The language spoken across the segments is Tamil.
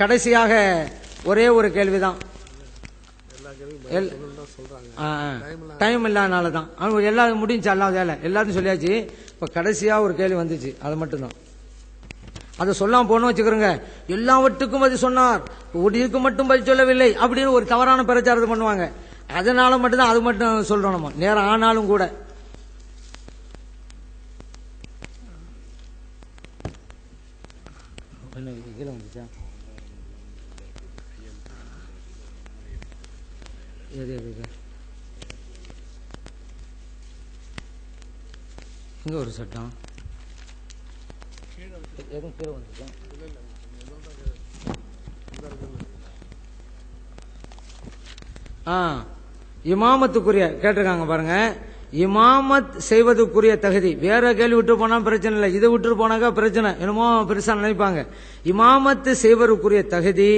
கடைசியாக ஒரே ஒரு கேள்விதான். டைம் இல்லாதனால தான் அவங்க எல்லாரும் முடிஞ்சு எல்லாம் வேலை. எல்லாத்தையும் சொல்லியாச்சு. இப்ப கடைசியா ஒரு கேள்வி வந்துச்சு. அது மட்டும்தான். அதை சொல்லாம போனோம் வச்சுக்கிறோங்க எல்லாவற்றுக்கும் அது சொன்னார். ஒடிக்கு மட்டும் பதில் சொல்லவில்லை அப்படின்னு ஒரு தவறான பிரச்சாரத்தை பண்ணுவாங்க. அதனால மட்டும்தான் அது மட்டும் சொல்றோம் நம்ம. நேரம் ஆனாலும் கூட. கீழே வந்துச்சா? எது எது எது இங்க ஒரு சட்டம் எதுவும் கீழே வந்துருக்கேன் ஆ இமாமத்துக்குரிய கேட்டிருக்காங்க பாருங்க. இமாமத் செய்வதற்குரிய தகுதி. வேற கேள்வி விட்டு போனா பிரச்சனை இல்லை. இதை விட்டு போனாக்கா பிரச்சனை. என்னமோ பெருசா நினைப்பாங்க. இமாமத்து செய்வதற்குரிய தகுதி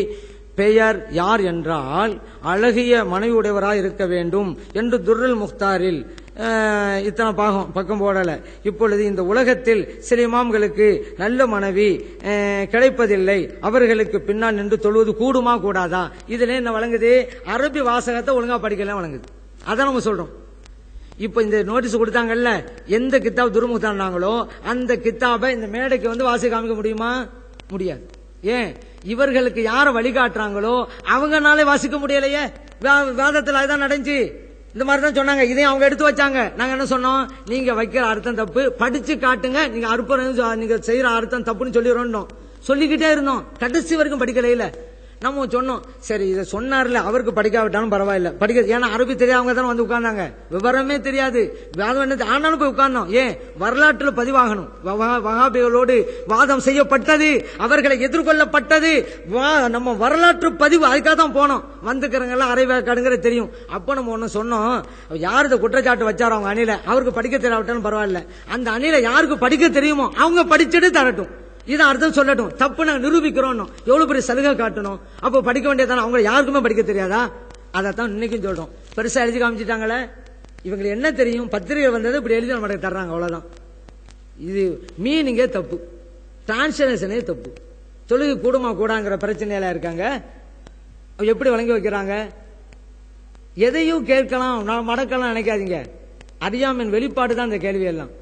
பெயர் யார் என்றால் அழகிய மனைவி உடையவராய் இருக்க வேண்டும் என்று துர்ரல் முக்தாரில் இத்தனை பாகம் பக்கம் போடல. இப்பொழுது இந்த உலகத்தில் சில இமாம்களுக்கு நல்ல மனைவி கிடைப்பதில்லை. அவர்களுக்கு பின்னால் நின்று தொழுவது கூடுமா கூடாதா? இதுல என்ன வழங்குது? அரபி வாசகத்தை ஒழுங்கா படிக்கலாம் வழங்குது. அதான் நம்ம சொல்றோம். இப்ப இந்த நோட்டீஸ் கொடுத்தாங்கல்ல எந்த கித்தாப் துருமுகத்தானாங்களோ அந்த கித்தாபை இந்த மேடைக்கு வந்து வாசி காமிக்க முடியுமா? முடியாது. ஏன்? இவர்களுக்கு யார வழிகாட்டுறாங்களோ அவங்கனாலே வாசிக்க முடியலையே. வா- அதுதான் நடந்துச்சு. இந்த மாதிரி தான் சொன்னாங்க. இதையும் அவங்க எடுத்து வச்சாங்க. நாங்க என்ன சொன்னோம்? நீங்க வைக்கிற அர்த்தம் தப்பு. படிச்சு காட்டுங்க. நீங்க அற்புதம் நீங்க செய்யற அர்த்தம் தப்புன்னு சொல்லிடுறோம் சொல்லிக்கிட்டே இருந்தோம். கடைசி வரைக்கும் படிக்கல நம்ம சொன்னோம். சரி இதை சொன்னார்ல அவருக்கு படிக்காவிட்டாலும் பரவாயில்ல. படிக்க ஏன்னா அரபி தெரியாதவங்க தானே வந்து உட்கார்ந்தாங்க. விவரமே தெரியாது. வேதம் என்ன ஆனாலும் போய் உட்கார்ந்தோம். ஏன்? வரலாற்றுல பதிவாகணும். வகாபிகளோடு வாதம் செய்யப்பட்டது அவர்களை எதிர்கொள்ளப்பட்டது. வா- நம்ம வரலாற்று பதிவு அதுக்காக தான் போனோம். வந்துக்கிறவங்க எல்லாம் அரைவேக்காடுங்கிற தெரியும். அப்ப நம்ம ஒன்று சொன்னோம் யார் இந்த குற்றச்சாட்டு வச்சாரோ அவங்க அணில? அவருக்கு படிக்க தெரியாவிட்டாலும் பரவாயில்ல. அந்த அணில யாருக்கு படிக்க தெரியுமோ அவங்க படிச்சுட்டு தரட்டும். இதை அர்த்தம் சொல்லட்டும். தப்பு நாங்க நிரூபிக்கிறோம் எவ்வளவு பெரிய சலுகை காட்டணும்? அப்போ படிக்க வேண்டியதான அவங்க யாருக்குமே படிக்க தெரியாதா? அதைத்தான் இன்னைக்கும் சொல்றோம். பெருசா எழுதி காமிச்சிட்டாங்களே? இவங்களுக்கு என்ன தெரியும்? பத்திரிகை வந்தது இப்படி எழுதி நம்மளுக்கு தர்றாங்க. அவ்வளவுதான். இது மீனிங்கே தப்பு. டிரான்ஸ்லேஷனே தப்பு. தொழுகை கூடுமா கூடாங்கிற பிரச்சனையில இருக்காங்க. எப்படி வழங்கி வைக்கிறாங்க? எதையும் கேட்கலாம் நான் மடக்கலாம் நினைக்காதீங்க. அறியாமின் வெளிப்பாடு தான் இந்த கேள்வி எல்லாம்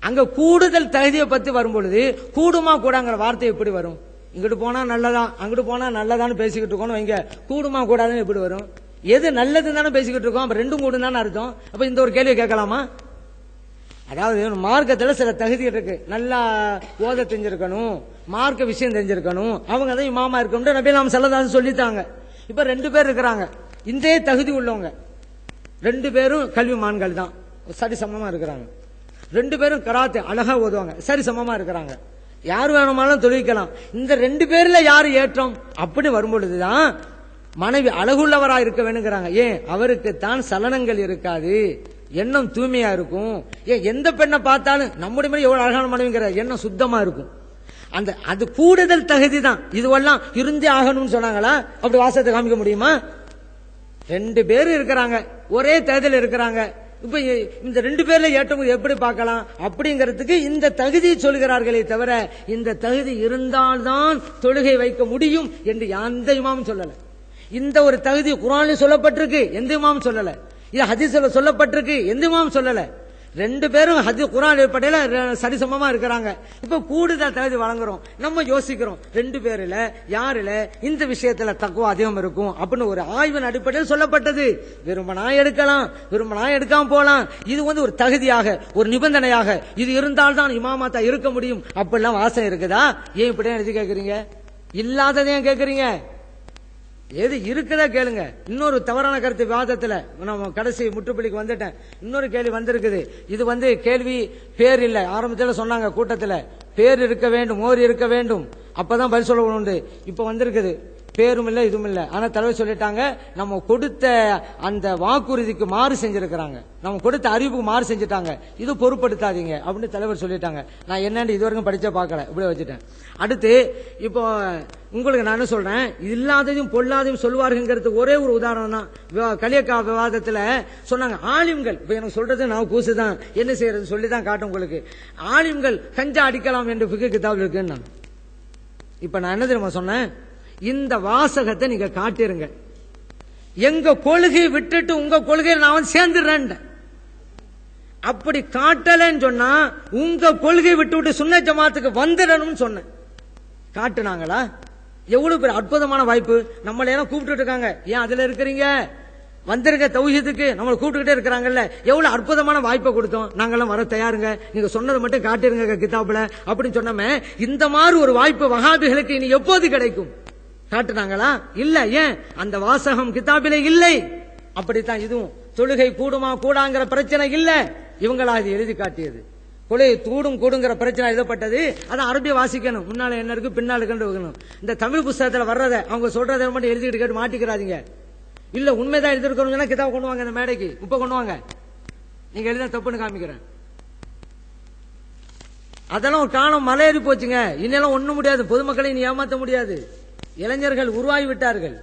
அங்க கூடுதல் தகுதியை பத்தி வரும்பொழுது கூடுமா கூடாங்கிற வார்த்தை எப்படி வரும்? இங்கிட்டு போனா நல்லதா அங்கிட்டு போனா நல்லதான்னு பேசிக்கிட்டு இருக்கோம் வைங்க. கூடுமா கூடாதுன்னு எப்படி வரும்? எது நல்லது தானே பேசிக்கிட்டு இருக்கோம்? அப்ப ரெண்டும் கூடும் தானே அர்த்தம்? அப்ப இந்த ஒரு கேள்வி கேட்கலாமா? அதாவது மார்க்கத்துல சில தகுதி இருக்கு. நல்லா ஓத தெரிஞ்சிருக்கணும். மார்க்க விஷயம் தெரிஞ்சிருக்கணும். அவங்க தான் இமாமா இருக்கணும் நபி நாம் செல்லதான்னு சொல்லித்தாங்க இப்ப ரெண்டு பேர் இருக்கிறாங்க. இந்த தகுதி உள்ளவங்க. ரெண்டு பேரும் கல்விமான்கள் தான் சரி சமமா இருக்கிறாங்க. ரெண்டு பேரும் கராத்தே அழகா ஓதுவாங்க. சரி சமமா இருக்கிறாங்க. யார் வேணுமானாலும் தொழிக்கலாம் இந்த ரெண்டு பேர்ல யாரு ஏற்றம்? அப்படி வரும்பொழுதுதான் மனைவி அழகுள்ளவரா இருக்க வேணுங்கிறாங்க. ஏன்? அவருக்கு தான் சலனங்கள் இருக்காது. எண்ணம் தூய்மையா இருக்கும். ஏன் எந்த பெண்ணை பார்த்தாலும் நம்முடைய மாதிரி எவ்வளவு அழகான மனைவிங்கிற எண்ணம் சுத்தமா இருக்கும். அந்த அது கூடுதல் தகுதி தான் இதுவெல்லாம் இருந்தே ஆகணும்னு சொன்னாங்களா? அப்படி வாசத்தை காமிக்க முடியுமா? ரெண்டு பேர் இருக்கிறாங்க. ஒரே தேர்தல் இருக்கிறாங்க. இப்ப இந்த ரெண்டு பேர்ல ஏற்றவங்க எப்படி பார்க்கலாம்? அப்படிங்கிறதுக்கு இந்த தகுதி சொல்கிறார்களே தவிர இந்த தகுதி இருந்தால்தான் தொழுகை வைக்க முடியும் என்று எந்த இமாமும் சொல்லல. இந்த ஒரு தகுதி குரானில் சொல்லப்பட்டிருக்கு எந்த இமாமும் சொல்லல. இது ஹதீஸ்ல சொல்லப்பட்டிருக்கு எந்த இமாமும் சொல்லலை. ரெண்டு பேரும் ஹஜ் குரான் ஏற்படையில சரிசமமா இருக்கிறாங்க. இப்ப கூடுதல் தகுதி வழங்குறோம். நம்ம யோசிக்கிறோம் ரெண்டு பேருல யாருல இந்த விஷயத்துல தக்குவம் அதிகம் இருக்கும் அப்படின்னு ஒரு ஆய்வின் அடிப்படையில் சொல்லப்பட்டது. விரும்பினா எடுக்கலாம் விரும்பினா எடுக்காம போலாம். இது வந்து ஒரு தகுதியாக ஒரு நிபந்தனையாக இது இருந்தால்தான் இமாமாத்தா இருக்க முடியும் அப்படிலாம் வாசம் இருக்குதா? ஏன் இப்படி எழுதி கேட்கறீங்க இல்லாததையும் கேட்கறீங்க எது இருக்குதா கேளுங்க. இன்னொரு தவறான கருத்து விவாதத்துல நம்ம கடைசி முற்றுப்புள்ளிக்கு வந்துட்டேன். இன்னொரு கேள்வி வந்திருக்குது. இது வந்து கேள்வி பேர் இல்ல. ஆரம்பத்துல சொன்னாங்க கூட்டத்துல. பேர் இருக்க வேண்டும் மோர் இருக்க வேண்டும். அப்பதான் பதில் சொல்ல உண்டு. இப்ப வந்திருக்குது. பேரும் இல்லை இதுவும் இல்லை. ஆனா தலைவர் சொல்லிட்டாங்க நம்ம கொடுத்த அந்த வாக்குறுதிக்கு மாறு செஞ்சிருக்கிறாங்க. நம்ம கொடுத்த அறிவுக்கு மாறு செஞ்சுட்டாங்க. இது பொருட்படுத்தாதீங்க அப்படின்னு தலைவர் சொல்லிட்டாங்க. நான் என்னன்னு இதுவரைக்கும் படிச்ச பார்க்கல. இப்படி வச்சுட்டேன். அடுத்து இப்போ உங்களுக்கு நான் என்ன சொல்றேன்? இல்லாததையும் பொல்லாதையும் சொல்வாருங்கிறது ஒரே ஒரு உதாரணம் தான். விவா- கலியக்கா விவாதத்தில் சொன்னாங்க ஆலிம்கள். இப்ப எனக்கு சொல்றது நான் கூசுதான். என்ன செய்யறது? சொல்லி தான் காட்டும் உங்களுக்கு. ஆலிம்கள் கஞ்சா அடிக்கலாம் என்று பிக்கு கிதாபில் இருக்குன்னு இப்ப நான் என்ன தெரியுமா சொன்னேன்? இந்த வாசகத்தை நீங்க காட்டிருங்க. எங்க கொள்கையை விட்டுட்டு உங்க கொள்கையை நான் வந்து சேர்ந்துடுறேன் அப்படி காட்டலன்னு சொன்னா உங்க கொள்கை விட்டு விட்டு சுன்ன ஜமாத்துக்கு வந்துடணும்னு சொன்னேன் காட்டுனாங்களா? எவ்வளவு பெரிய அற்புதமான வாய்ப்பு. நம்மள எல்லாம் கூப்பிட்டு இருக்காங்க. ஏன் அதுல இருக்கிறீங்க? வந்திருக்க தௌஹியத்துக்கு நம்மளை கூப்பிட்டுக்கிட்டே இருக்கிறாங்கல்ல. எவ்வளவு அற்புதமான வாய்ப்பை கொடுத்தோம். நாங்கெல்லாம் வர தயாருங்க. நீங்க சொன்னதை மட்டும் காட்டிருங்க கிதாபுல. அப்படின்னு சொன்னோமே இந்த மாதிரி ஒரு வாய்ப்பு வகாபிகளுக்கு இனி எப்போது கிடைக்கும்? காட்டுனாங்களா? இல்ல ஏன்? அந்த வாசகம் கிதாபிலே இல்லை. அப்படித்தான் இதுவும். தொழுகை கூடுமா கூடாங்கிற பிரச்சனை இல்ல. இவங்களா அது எழுதி காட்டியது. கொலை தூடும் கூடுங்கிற பிரச்சனை எழுதப்பட்டது. அதை அரபி வாசிக்கணும். முன்னால என்ன இருக்கு பின்னால் கண்டு வைக்கணும். இந்த தமிழ் புஸ்தகத்துல வர்றத அவங்க சொல்றதை மட்டும் எழுதிட்டு கேட்டு மாட்டிக்கிறாதீங்க. இல்ல உண்மைதான் எழுதிருக்கணும் கிதாப் கொண்டு வாங்க இந்த மேடைக்கு. இப்ப கொண்டு வாங்க. நீங்க எழுத தப்புன்னு காமிக்கிறேன். அதெல்லாம் ஒரு காலம் மலையேறி போச்சுங்க. இன்னெல்லாம் ஒண்ணு முடியாது. பொதுமக்களை நீ ஏமாத்த முடியாது. இளைஞர்கள் உருவாகி விட்டார்கள்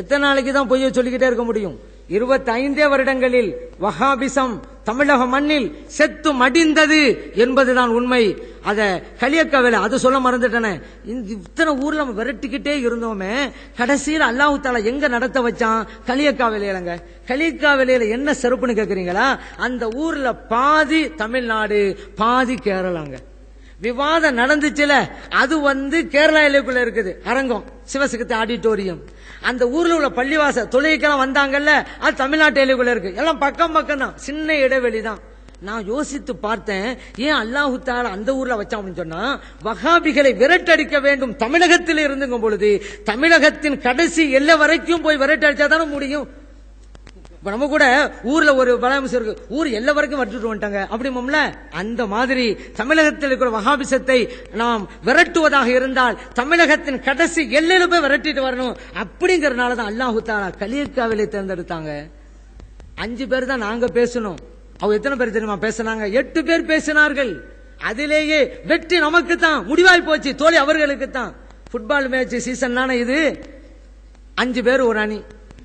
எத்தனை நாளைக்கு தான் பொய்ய சொல்லிக்கிட்டே இருக்க முடியும்? இருபத்தைந்தே வருடங்களில் வஹாபிசம் தமிழக மண்ணில் செத்து மடிந்தது என்பதுதான் உண்மை. அத கலியக்கவில அது சொல்ல மறந்துட்டேனே. இந்த இத்தனை ஊர்ல நம்ம விரட்டிக்கிட்டே இருந்தோமே கடைசியில் அல்லாஹு தாலா எங்க நடத்த வச்சான்? களியக்காவிலையிலங்க களியக்காவிலையில என்ன சிறப்புன்னு கேக்குறீங்களா? அந்த ஊர்ல பாதி தமிழ்நாடு பாதி கேரளாங்க. விவாதம் நடந்துச்சுல அது வந்து கேரளா எல்லைக்குள்ள இருக்குது. அரங்கம் சிவசக்தி ஆடிட்டோரியம். அந்த ஊர்ல உள்ள பள்ளிவாச தொழுகைக்கெல்லாம் வந்தாங்கல்ல அது தமிழ்நாட்டு எல்லைக்குள்ள இருக்கு. எல்லாம் பக்கம் பக்கம் தான் சின்ன இடைவெளி தான் நான் யோசித்து பார்த்தேன் ஏன் அல்லாஹு அந்த ஊர்ல வச்சான் அப்படின்னு சொன்னா வகாபிகளை விரட்டடிக்க வேண்டும் தமிழகத்தில் இருந்துங்கும் பொழுது தமிழகத்தின் கடைசி எல்லை வரைக்கும் போய் விரட்டடிச்சா தானே முடியும். இப்ப நம்ம கூட ஊர்ல ஒரு பலாமிசம் இருக்கு. ஊர் எல்லா வரைக்கும் வட்டுட்டு வந்துட்டாங்க. அப்படிமோம்ல அந்த மாதிரி தமிழகத்தில் இருக்கிற மகாபிசத்தை நாம் விரட்டுவதாக இருந்தால் தமிழகத்தின் கடைசி எல்லையில போய் விரட்டிட்டு வரணும். அப்படிங்கறதுனால தான் அல்லாஹு தாலா கலியக்காவிலை தேர்ந்தெடுத்தாங்க. அஞ்சு பேர் தான் நாங்க பேசணும். அவங்க எத்தனை பேர் தெரியுமா பேசினாங்க? எட்டு பேர் பேசினார்கள். அதிலேயே வெற்றி நமக்கு தான். முடிவாய் போச்சு. தோழி அவர்களுக்கு தான். ஃபுட்பால் மேட்ச் சீசன் தானே இது. அஞ்சு பேர் ஒரு அணி.